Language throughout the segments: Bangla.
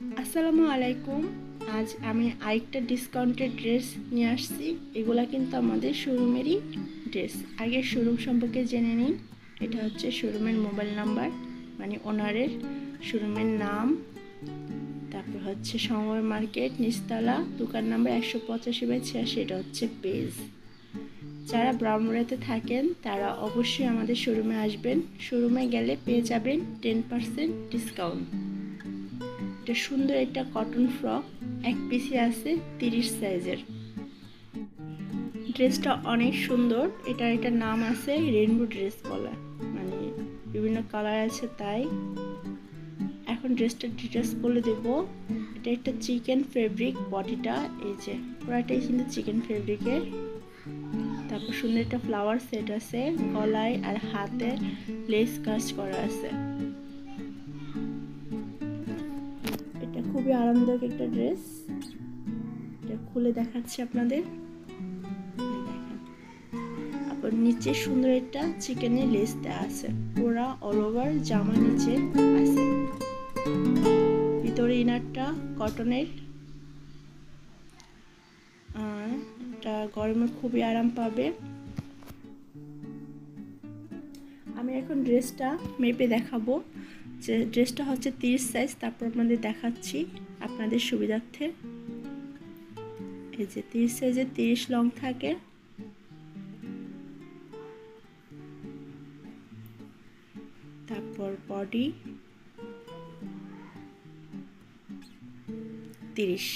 আসসালামু আলাইকুম। আজ আমি আরেকটা ডিসকাউন্টেড ড্রেস নিয়ে আসছি। এগুলা কিন্তু আমাদের শোরুমেরই ড্রেস আগে শোরুম সম্পর্কে জেনে নিন। এটা হচ্ছে শোরুমের মোবাইল নাম্বার মানে ওনারের শোরুমের নাম। তারপর হচ্ছে সময় মার্কেট, নিচতলা, দোকান নাম্বার একশো পঁচাশি বাই ছিয়াশি, এটা হচ্ছে পেজ। যারা ব্রাহ্মণাতে থাকেন, তারা অবশ্যই আমাদের শোরুমে আসবেন। শোরুমে গেলে পেয়ে যাবেন টেন পার্সেন্ট ডিসকাউন্ট এটা সুন্দর একটা কটন ফ্রক এক পিসি আছে তিরিশ সাইজের ড্রেসটা অনেক সুন্দর এটার একটা নাম আছে রেনবো ড্রেস বলা। মানে বিভিন্ন কালার আছে তাই। এখন ড্রেসটা ডিটেলস বলে দেব। এটা একটা চিকেন ফেব্রিক বডিটা এই যে, পুরাটাই কিন্তু চিকেন ফেব্রিকের তারপর সুন্দর একটা ফ্লাওয়ার সেট আছে, গলায় আর হাতে লেস কাজ করা আছে। খুবই আরামদায়ক একটা ড্রেস। এটা খুলে দেখাচ্ছি আপনাদের। আবার নিচে সুন্দর একটা চিকেনের লেস দেওয়া আছে। পুরা অল ওভার জামা নিচে আছে। ভিতরে ইনারটা কটনের এটা গরমে খুবই আরাম পাবে। আমি এখন ড্রেসটা মেপে দেখাবো। ড্রেসটা হচ্ছে তিরিশ সাইজ তারপর আপনাদের দেখাচ্ছি আপনাদের সুবিধার্থে। এই যে তিরিশ সাইজে তিরিশ লং থাকে। তারপর বডি তিরিশ।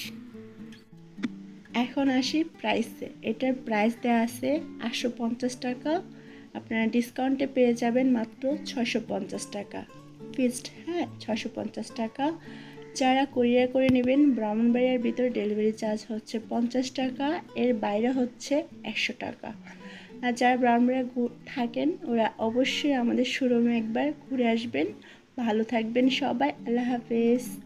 এখন আসি প্রাইসে এটার প্রাইস দেওয়া আছে আটশো পঞ্চাশ টাকা। আপনারা ডিসকাউন্টে পেয়ে যাবেন মাত্র ছশো পঞ্চাশ টাকা। ফিক্সড হ্যাঁ ছশো পঞ্চাশ টাকা। যারা কুরিয়ার করে নেবেন, ব্রাহ্মণবাড়িয়ার ভিতর ডেলিভারি চার্জ হচ্ছে পঞ্চাশ টাকা, এর বাইরে হচ্ছে একশো টাকা। আর যারা ব্রাহ্মণবাড়িয়া থাকেন, ওরা অবশ্যই আমাদের শোরুমে একবার ঘুরে আসবেন। ভালো থাকবেন সবাই, আল্লাহ হাফেজ।